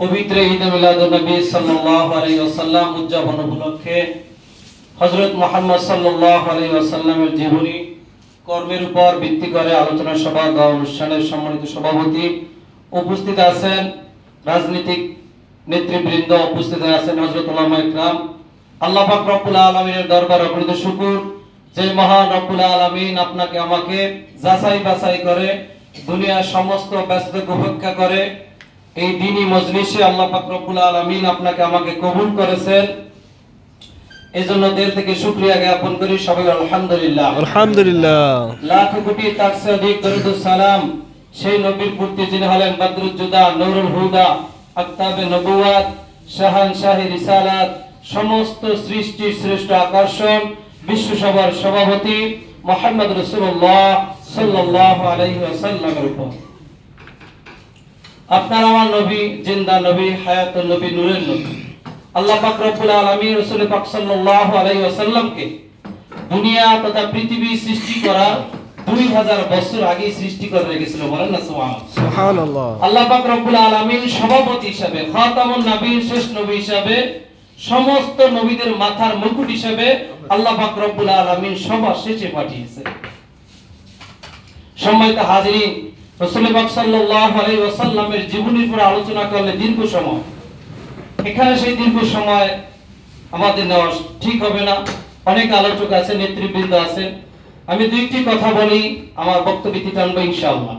পবিত্র ঈদ মিলাদুন্নবী সাল্লাল্লাহু আলাইহি ওয়াসাল্লাম উদযাপন উপলক্ষে হযরত মুহাম্মদ সাল্লাল্লাহু আলাইহি ওয়াসাল্লামের জীবনী কর্মের উপর ভিত্তি করে আলোচনা সভা বা অনুষ্ঠানের সম্মানিত সভাপতি উপস্থিত আছেন রাজনৈতিক নেতৃবৃন্দ উপস্থিত আছেন হযরত উলামা ইকরাম আল্লাহ পাক রব্বুল আলামিনের দরবার অগণিত শুকর। যে মহান রব্বুল আলামিন আপনাকে আমাকে যাচাই বাছাই করে, দুনিয়ার সমস্ত ব্যস্ততাকে উপেক্ষা করে এই দিনই মজলিসে আল্লাহ পাক রব্বুল আলামিন আপনাকে আমাকে কবুল করেছেন। এজন্য দিল থেকে শুকরিয়া জ্ঞাপন করি সবাই আলহামদুলিল্লাহ। আলহামদুলিল্লাহ। লাখ কোটি তার চেয়ে অধিক দরুদ সালাম সেই নবীর প্রতি যিনি হলেন বদরুজ্জুদা নুরুল হুদা আক্তাবে নবুয়াত শাহান শাহি রিসালাত সমস্ত সৃষ্টির শ্রেষ্ঠ আকর্ষণ বিশ্বসভার সভাপতি মোহাম্মদ রসুল্লাহ সাল্লাল্লাহু আলাইহি ওয়াসাল্লামের উপর। আপনার আমার নবী জিন্দা নবী হায়াতুল নবী নূরের নবী। আল্লাহ পাক রব্বুল আলামিন রাসূল পাক সাল্লাল্লাহু আলাইহি ওয়াসাল্লামকে দুনিয়া তথা পৃথিবী সৃষ্টি করা 2000 বছর আগে সৃষ্টি করে রেখেছিল। বলেন না সুবহানাল্লাহ সুবহানাল্লাহ। আল্লাহ পাক রব্বুল আলামিন সভাপতি হিসাবে খাতামুন নবীর শেষ নবী হিসাবে সমস্ত নবীদের মাথার মুকুট হিসাবে আল্লাহ পাক রব্বুল আলামিন সবার শেষে পাঠিয়েছে। সম্মানিত হাজিরিন রাসূল পাক সাল্লাল্লাহু আলাইহি ওয়াসাল্লামের জীবনীর আলোচনা করলে দীর্ঘ সময়। এখানে সেই দীর্ঘ সময় আমাদের নেওয়া ঠিক হবে না। অনেক আলোচক আছে নেতৃবৃন্দ আছে আমি দুইটি কথা বলি, আমার বক্তব্য টানবো ইনশাআল্লাহ।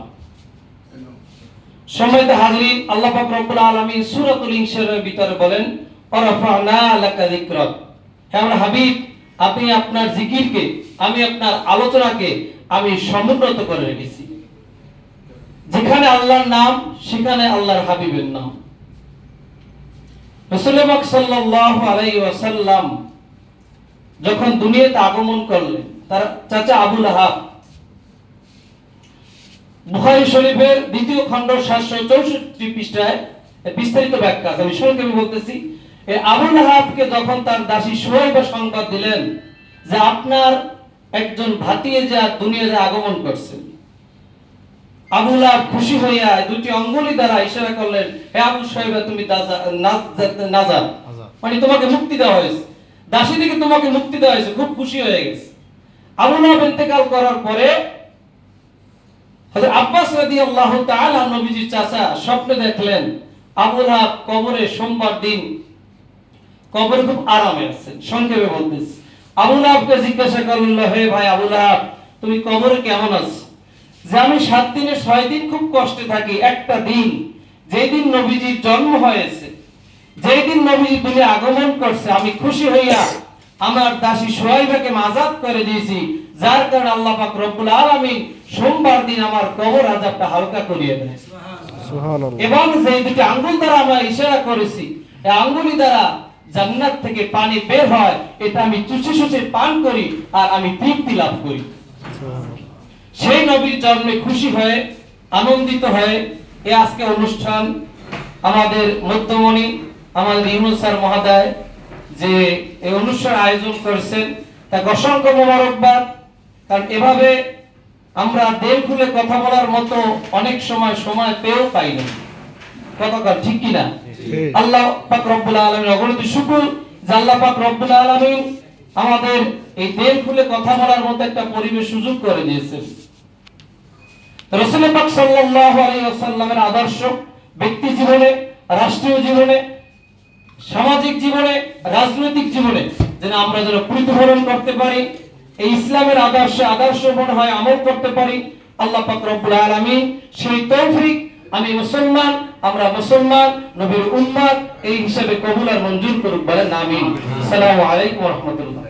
সম্মানিত হাজিরিন আল্লাহ পাক রব্বুল আলামিন সূরাতুল ইনশিরার ভিতরে বলেন আমার হাবিব, আপনি আপনার জিকিরকে, আমি আপনার আলোচনাকে আমি সমুন্নত করে রেখেছি। যেখানে আল্লাহর নাম, সেখানে আল্লাহর হাবিবের নাম রাসূল পাক সাল্লাল্লাহু আলাইহি ওয়াসাল্লাম যখন দুনিয়াতে আগমন করলেন, তার চাচা আবুল আহাব বুখারী শরীফের দ্বিতীয় খণ্ড সাতশো চৌষট্টি পৃষ্ঠায় বিস্তারিত ব্যাখ্যা। আমি সংক্ষেপে বলতেছি আবুল আহাবকে যখন তার দাসী সোহাইবা সংবাদ দিলেন যে আপনার একজন ভাতিয়ে যা দুনিয়াতে আগমন করছেন আবুল খুশি হইয়া দুটি অঙ্গুলি দ্বারা ইশারা করলেন হে আবু তুমি নাজার মানে তোমাকে মুক্তি দেওয়া হয়েছে। দাসী থেকে তোমাকে মুক্তি দেওয়া হয়েছে খুব খুশি হয়ে গেছে। আবুল ইন্তেকাল করার পরে হযরত আব্বাস রাদিয়াল্লাহু তাআলা নবীজির চাচা স্বপ্নে দেখলেন আবুল কবরে সোমবার দিন কবরে খুব আরামে আছেন সংক্ষেপে বলতেছি। আবুল আহাবকে জিজ্ঞাসা করল হে ভাই আবুল আহাব তুমি কবরে কেমন আছো? যে আমি সাত দিনে ছয় দিন খুব কষ্টে থাকি একটা দিন। যেই দিন নবীজির জন্ম হয়েছে যেই দিন নবীজি দুনিয়া আগমন করছে আমি খুশি হইয়া আমার দাসী সোহাইবাকে আজাদ করে দিয়েছি। যার কারণে আল্লাহ পাক রব্বুল আলামিন সোমবার দিন আমার কবর আযাবটা হালকা করিয়ে দেয় সুবহানাল্লাহ। এবং যে দুটি আঙ্গুল দ্বারা আমরা ইশারা করেছি এই আঙ্গুলি দ্বারা জান্নাত থেকে পানি বের হয় এটা আমি চুষে চুষে পান করি আর আমি তৃপ্তি লাভ করি। সেই নবীর জন্মে খুশি হয়ে আনন্দিত হয়ে এ আজকে অনুষ্ঠান আমাদের মধ্যমণি আমাদের ইউনুস স্যার মহোদয় যে এই অনুষ্ঠান আয়োজন করেছেন তাকে অসংখ্য মোবারকবাদ। কারণ এভাবে আমরা দেল খুলে কথা বলার মতো অনেক সময় সময় পেয়েও পাই না কতকাল ঠিক কিনা? আল্লাহ পাক রব্বুল আলামিন অগণিত শুকর যে আল্লাহ পাক রব্বুল আলামিন আমাদের এই দেল খুলে কথা বলার মতো একটা পরিবেশ সুযোগ করে দিয়েছেন। রাসূল পাক সাল্লাল্লাহু আলাইহি আদর্শ, ব্যক্তি জীবনে, রাষ্ট্রীয় জীবনে, সামাজিক জীবনে, রাজনৈতিক জীবনে যেন আমরা যেন প্রতিফলন করতে পারি, এই ইসলামের আদর্শ আদর্শ মনে হয় আমল করতে পারি, আল্লাহ পাক রব্বুল আলামিন সেই তৌফিক আমি মুসলমান আমরা মুসলমান, নবীর উম্মাদ এই হিসাবে কবুল আর মঞ্জুর করুক বলে নামি সালাম আলাইকুম রাহমাতুল্লাহ।